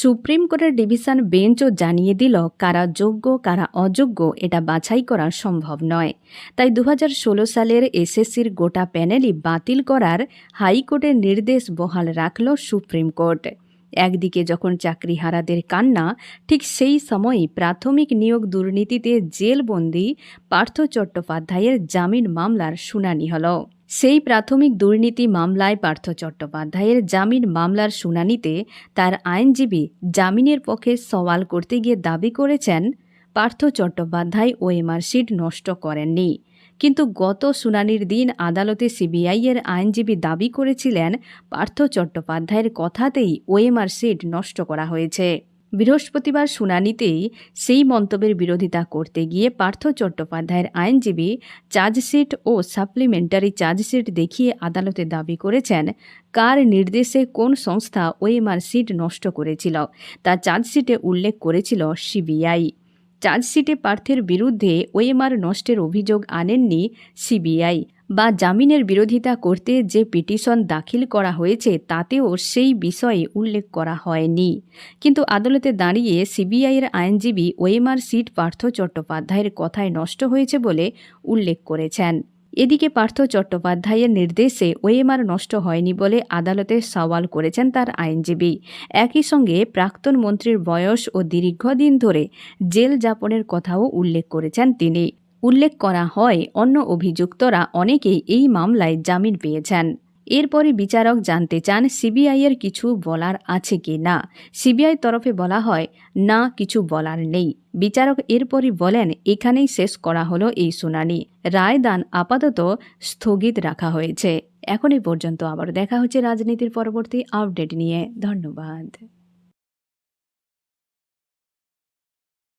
Supreme কোর্টের division বেঞ্চও জানিয়ে দিল, কারা যোগ্য, কারা অযোগ্য, এটা বাছাই করা সম্ভব নয়। তাই দু হাজার ষোলো সালের এসএসসির গোটা প্যানেলই বাতিল করার হাইকোর্টের নির্দেশ বহাল রাখল সুপ্রিম কোর্ট। একদিকে যখন চাকরিহারাদের কান্না, ঠিক সেই সময়ই প্রাথমিক নিয়োগ দুর্নীতিতে জেলবন্দি পার্থ চট্টোপাধ্যায়ের জামিন মামলার শুনানি হল। সেই প্রাথমিক দুর্নীতি মামলায় পার্থ চট্টোপাধ্যায়ের জামিন মামলার শুনানিতে তার আইনজীবী জামিনের পক্ষে সওয়াল করতে গিয়ে দাবি করেছেন, পার্থ চট্টোপাধ্যায় ওএমআর শিট নষ্ট করেননি। কিন্তু গত শুনানির দিন আদালতে সিবিআইয়ের আইনজীবী দাবি করেছিলেন, পার্থ চট্টোপাধ্যায়ের কথাতেই ওএমআর সিট নষ্ট করা হয়েছে। বৃহস্পতিবার শুনানিতেই সেই মন্তব্যের বিরোধিতা করতে গিয়ে পার্থ চট্টোপাধ্যায়ের আইনজীবী চার্জশিট ও সাপ্লিমেন্টারি চার্জশিট দেখিয়ে আদালতে দাবি করেছেন, কার নির্দেশে কোন সংস্থা ওএমআর সিট নষ্ট করেছিল? তা চার্জশিটে উল্লেখ করেছিল সিবিআই। চার্জশিটে পার্থের বিরুদ্ধে ওএমআর নষ্টের অভিযোগ আনেননি সিবিআই। বা জামিনের বিরোধিতা করতে যে পিটিশন দাখিল করা হয়েছে, তাতেও সেই বিষয়ে উল্লেখ করা হয়নি। কিন্তু আদালতে দাঁড়িয়ে সিবিআইয়ের আইনজীবী ওএমআর সিট পার্থ চট্টোপাধ্যায়ের কথায় নষ্ট হয়েছে বলে উল্লেখ করেছেন। এদিকে পার্থ চট্টোপাধ্যায়ের নির্দেশে ওএমআর নষ্ট হয়নি বলে আদালতে সওয়াল করেছেন তার আইনজীবী। একই সঙ্গে প্রাক্তন মন্ত্রীর বয়স ও দীর্ঘদিন ধরে জেল যাপনের কথাও উল্লেখ করেছেন তিনি। উল্লেখ করা হয়, অন্য অভিযুক্তরা অনেকেই এই মামলায় জামিন পেয়েছেন। এরপরে বিচারক জানতে চান সিবিআইয়ের কিছু বলার আছে কি না। সিবিআই তরফে বলা হয়, না, কিছু বলার নেই। বিচারক এরপরই বলেন, এখানেই শেষ করা হলো এই শুনানি। রায়দান আপাতত স্থগিত রাখা হয়েছে। এখন এই পর্যন্ত আবার দেখা হচ্ছে রাজনীতির পরবর্তী আপডেট নিয়ে। ধন্যবাদ।